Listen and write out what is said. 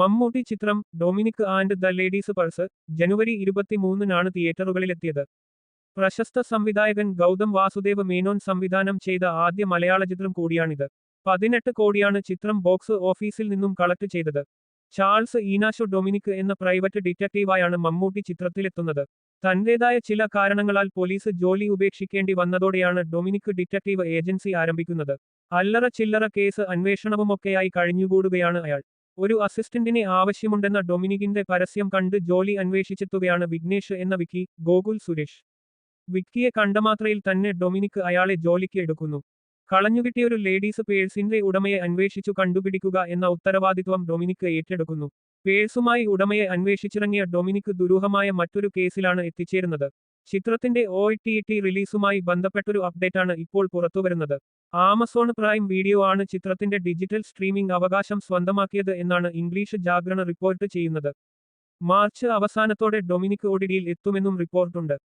മമ്മൂട്ടി ചിത്രം Dominic and the ladies purse ജനുവരി ഇരുപത്തിമൂന്നിനാണ് തിയേറ്ററുകളിലെത്തിയത്. പ്രശസ്ത സംവിധായകൻ ഗൗതം വാസുദേവ് മേനോൻ സംവിധാനം ചെയ്ത ആദ്യ മലയാള ചിത്രം കൂടിയാണിത്. പതിനെട്ട് കോടിയാണ് ചിത്രം ബോക്സ് ഓഫീസിൽ നിന്നും കളക്ട് ചെയ്തത്. ചാൾസ് ഈനാഷോ ഡൊമിനിക് എന്ന പ്രൈവറ്റ് ഡിറ്റക്റ്റീവായാണ് മമ്മൂട്ടി ചിത്രത്തിലെത്തുന്നത്. തന്റേതായ ചില കാരണങ്ങളാൽ പോലീസ് ജോലി ഉപേക്ഷിക്കേണ്ടി വന്നതോടെയാണ് ഡൊമിനിക് ഡിറ്റക്റ്റീവ് ഏജൻസി ആരംഭിക്കുന്നത്. അല്ലറ ചില്ലറ കേസ് അന്വേഷണവുമൊക്കെയായി കഴിഞ്ഞുകൂടുകയാണ് അയാൾ. ഒരു അസിസ്റ്റന്റിനെ ആവശ്യമുണ്ടെന്ന ഡൊമിനിക്കിന്റെ പരസ്യം കണ്ട് ജോലി അന്വേഷിച്ചെത്തുകയാണ് വിഘ്നേഷ് എന്ന വിക്കി ഗോകുൽ സുരേഷ്. വിക്കിയെ കണ്ടമാത്രയിൽ തന്നെ ഡൊമിനിക് അയാളെ ജോലിക്ക് എടുക്കുന്നു. കളഞ്ഞുകിട്ടിയൊരു ലേഡീസ് പേഴ്സിന്റെ ഉടമയെ അന്വേഷിച്ചു കണ്ടുപിടിക്കുക എന്ന ഉത്തരവാദിത്വം ഡൊമിനിക് ഏറ്റെടുക്കുന്നു. പേഴ്സുമായി ഉടമയെ അന്വേഷിച്ചിറങ്ങിയ ഡൊമിനിക് ദുരൂഹമായ മറ്റൊരു കേസിലാണ് എത്തിച്ചേരുന്നത്. ചിത്രത്തിന്റെ ഒ ടി ടി റിലീസുമായി ബന്ധപ്പെട്ടൊരു അപ്ഡേറ്റാണ് ഇപ്പോൾ പുറത്തുവരുന്നത്. ആമസോൺ പ്രൈം വീഡിയോ ആണ് ചിത്രത്തിന്റെ ഡിജിറ്റൽ സ്ട്രീമിംഗ് അവകാശം സ്വന്തമാക്കിയത് എന്നാണ് ഇംഗ്ലീഷ് ജാഗ്രണ റിപ്പോർട്ട് ചെയ്യുന്നത്. മാർച്ച് അവസാനത്തോടെ ഡൊമിനിക് ഒഡിഡിയിൽ എത്തുമെന്നും റിപ്പോർട്ടുണ്ട്.